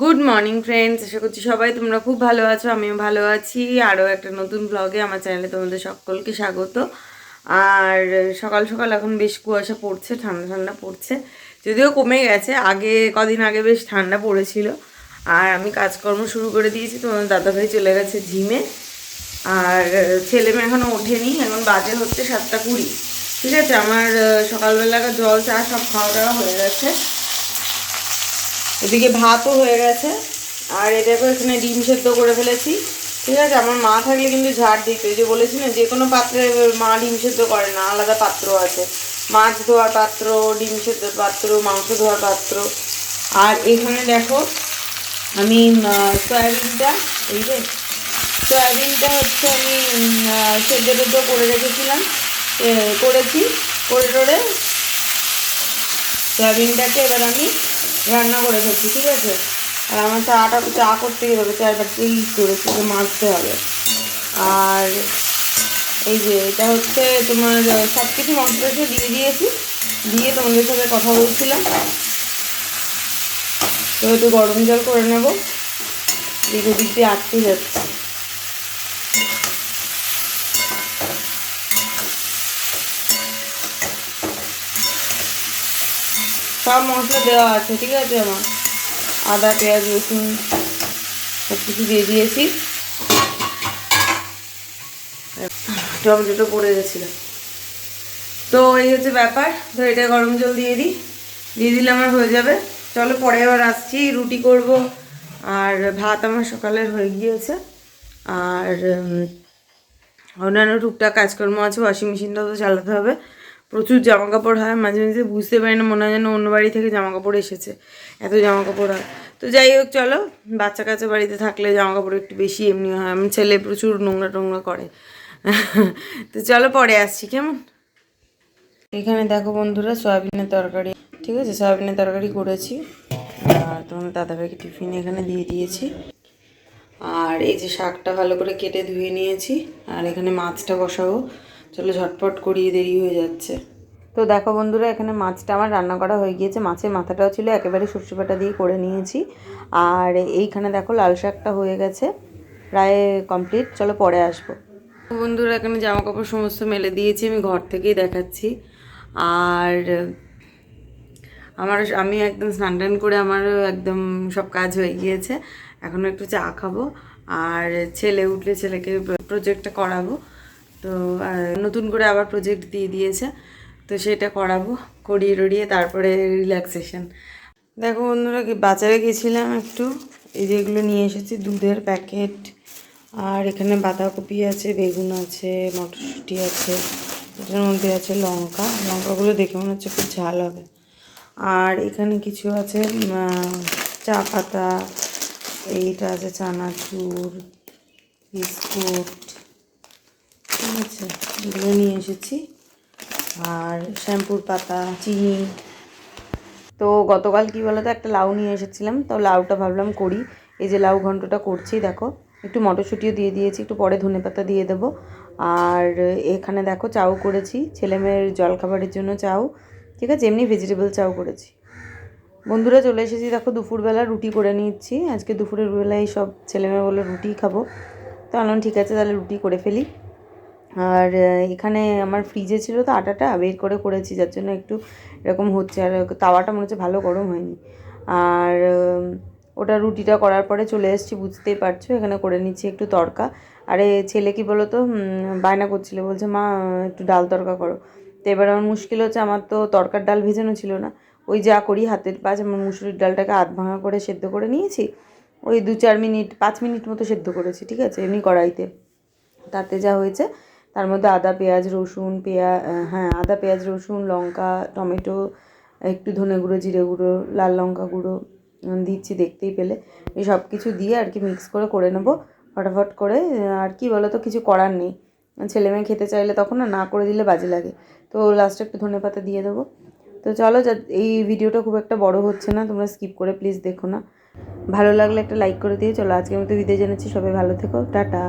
Good morning friends আশা করছি সবাই তোমরা খুব ভালো আছো, আমিও ভালো আছি। আরও একটা নতুন ব্লগে আমার চ্যানেলে তোমাদের সকলকে স্বাগত। আর সকাল সকাল এখন বেশ কুয়াশা পড়ছে, ঠান্ডা ঠান্ডা পড়ছে। যদিও কমে গেছে, আগে কদিন আগে বেশ ঠান্ডা পড়েছিল। আর আমি কাজকর্ম শুরু করে দিয়েছি তোমার দাদাভাই চলে গেছে জিমে। আর ছেলে মেয়ে এখনও ওঠেনি, এখন বাজে হচ্ছে সাতটা কুড়ি। ঠিক আছে, আমার সকালবেলাকার জল চা সব খাওয়া দাওয়া হয়ে গেছে। এদিকে ভাতও হয়ে গেছে। আর এ দেখো, এখানে ডিম সেদ্ধ করে ফেলেছি। ঠিক আছে, আমার মা থাকলে কিন্তু ঝাড় দিত। যে বলেছি না যে কোনো পাত্রে মা ডিম সেদ্ধ করে না, আলাদা পাত্র আছে। মাছ ধোয়ার পাত্র, ডিম সেদ্ধ পাত্র, মাংস ধোয়ার পাত্র। আর এখানে দেখো, আমি সয়াবিনটা, এই যে, সয়াবিনটা হচ্ছে আমি সেদ্ধ টেদ্ধ করে রেখেছিলাম। করেছি, করে টোরে। সয়াবিনটাকে এবার আমি রান্না করে ফেলছি, ঠিক আছে? আর আমার চাটা চা করতে হবে চায়ের বাড়িতেই করেছি তো মারতে হবে। আর এই যে, এটা হচ্ছে তোমার সব কিছু মশলা টশলা দিয়ে দিয়েছি, দিয়ে তোমাদের সাথে কথা বলছিলাম। তো একটু গরম জল করে নেব দিক ওদিক দিয়ে আটকে যাচ্ছে। সব মশলা দেওয়া আছে, ঠিক আছে আমার আদা, পেঁয়াজ, রসুন সব কিছু দিয়ে দিয়েছি। টমেটোটা পড়ে গেছিল। তো এই হচ্ছে ব্যাপার। তো এটা গরম জল দিয়ে দিই। দিয়ে দিলে আমার হয়ে যাবে। চলো পরে এবার আসছি, রুটি করব। আর ভাত আমার সকালের হয়ে গিয়েছে। আর অন্যান্য টুকটাক কাজকর্ম আছে ওয়াশিং মেশিনটাও তো চালাতে হবে। প্রচুর জামা কাপড় হয়, মাঝে মাঝে বুঝতে পারি না, মনে হয় যেন অন্য বাড়ি থেকে জামা কাপড় এসেছে, এত জামা কাপড় হয়। তো যাই হোক, চলো, বাচ্চা কাচ্চা বাড়িতে থাকলে জামা কাপড় একটু বেশি এমনি হয়, আমার ছেলে প্রচুর নোংরা টোংরা করে। তো চলো, পরে আসছি, কেমন? এখানে দেখো বন্ধুরা, সয়াবিনের তরকারি, ঠিক আছে? সয়াবিনের তরকারি করেছি, আর তোমার দাদাভাইকে টিফিন এখানে দিয়ে দিয়েছি। আর এই যে শাকটা ভালো করে কেটে ধুয়ে নিয়েছি, আর এখানে মাছটা বসাবো। চলো ঝটপট করিয়ে দেরি হয়ে যাচ্ছে। তো দেখো বন্ধুরা এখানে মাছটা আমার রান্না করা হয়ে গিয়েছে। মাছের মাথাটাও ছিল একেবারে সর্ষে বাটা দিয়ে করে নিয়েছি। আর এইখানে দেখো লাল শাকটা হয়ে গেছে প্রায় কমপ্লিট চলো পরে আসব। বন্ধুরা এখানে জামা কাপড় সমস্ত মেলে দিয়েছি আমি ঘর থেকেই দেখাচ্ছি। আর আমার আমি একদম স্নান টান করে আমারও একদম সব কাজ হয়ে গিয়েছে। এখনও একটু চা খাব আর ছেলে উঠলে ছেলেকে প্রজেক্টটা করাবো। তো নতুন করে আবার প্রজেক্ট দিয়ে দিয়েছে। তো সেটা করাবো, করিয়ে টরিয়ে তারপরে রিল্যাক্সেশন দেখো বন্ধুরা বাজারে গেছিলাম একটু। এই যেগুলো নিয়ে এসেছি, দুধের প্যাকেট আর এখানে বাঁধাকপি আছে, বেগুন আছে, মটরশুঁটি আছে, এটার মধ্যে আছে লঙ্কা। লঙ্কাগুলো দেখে মনে হচ্ছে খুব ঝাল হবে। আর এখানে কিছু আছে চা পাতা, এইটা আছে, চানাচুর, বিস্কুট। ঠিক আছে এগুলো নিয়ে এসেছি। আর শ্যাম্পুর পাতা, চিনি। তো গতকাল কি বলতো, একটা লাউ নিয়ে এসেছিলাম, তো লাউটা ভাবলাম করি। এই যে লাউ ঘন্টটা করছি, দেখো, একটু মটরশুঁটিও দিয়ে দিয়েছি, একটু পরে ধনেপাতা দিয়ে দেবো। আর এখানে দেখো, চাউ করেছি ছেলেমেয়ের জলখাবারের জন্য চাউ, ঠিক আছে, এমনি ভেজিটেবল চাউ করেছি। বন্ধুরা, চলে এসেছি, দেখো, দুপুরবেলা রুটি করে নিচ্ছি। আজকে দুপুরের বেলায় সব ছেলেমেয়ে বলে রুটি খাব। তো আনলাম ঠিক আছে, তাহলে রুটি করে ফেলি। আর এখানে আমার ফ্রিজে ছিল তো আটাটা, বের করে করেছি, যার জন্য একটু এরকম হচ্ছে। আর তাওয়াটা মনে হচ্ছে ভালো গরম হয়নি। আর ওটা রুটিটা করার পরে চলে এসেছি, বুঝতেই পারছ, এখানে করে নিচ্ছি একটু তড়কা আরে, ছেলে কি বলো তো বায়না করছিল, বলছে, মা, একটু ডাল তড়কা করো। তো এবার আমার মুশকিল হচ্ছে, আমার তো তরকার ডাল ভেজানো ছিল না। ওই যা করি, হাতের পাঁচ আমার মুসুরির ডালটাকে আধ ভাঙা করে সেদ্ধ করে নিয়েছি। ওই দু চার মিনিট, পাঁচ মিনিট মতো সেদ্ধ করেছি, ঠিক আছে, এমনি কড়াইতে। তাতে যা হয়েছে তার মধ্যে আদা, পেঁয়াজ, রসুন, পেঁয়া হ্যাঁ আদা, পেঁয়াজ, রসুন, লঙ্কা, টমেটো, একটু ধনে গুঁড়ো, জিরে গুঁড়ো, লাল লঙ্কা গুঁড়ো দিচ্ছি, দেখতেই পেলে। এই সব কিছু দিয়ে আর কি মিক্স করে করে নেব। ফটাফট করে আর কি বলো তো কিছু করার নেই। ছেলে মেয়ে খেতে চাইলে তখন না করে দিলে বাজে লাগে। তো লাস্টে একটু ধনে পাতা দিয়ে দেবো। তো চলো, যা, এই ভিডিওটা খুব একটা বড় হচ্ছে না, তোমরা স্কিপ করে প্লিজ দেখো না। ভালো লাগলে একটা লাইক করে দিয়ে চলো, আজকের মতো বিদায় জানাচ্ছি। সবাই ভালো থেকো। টাটা।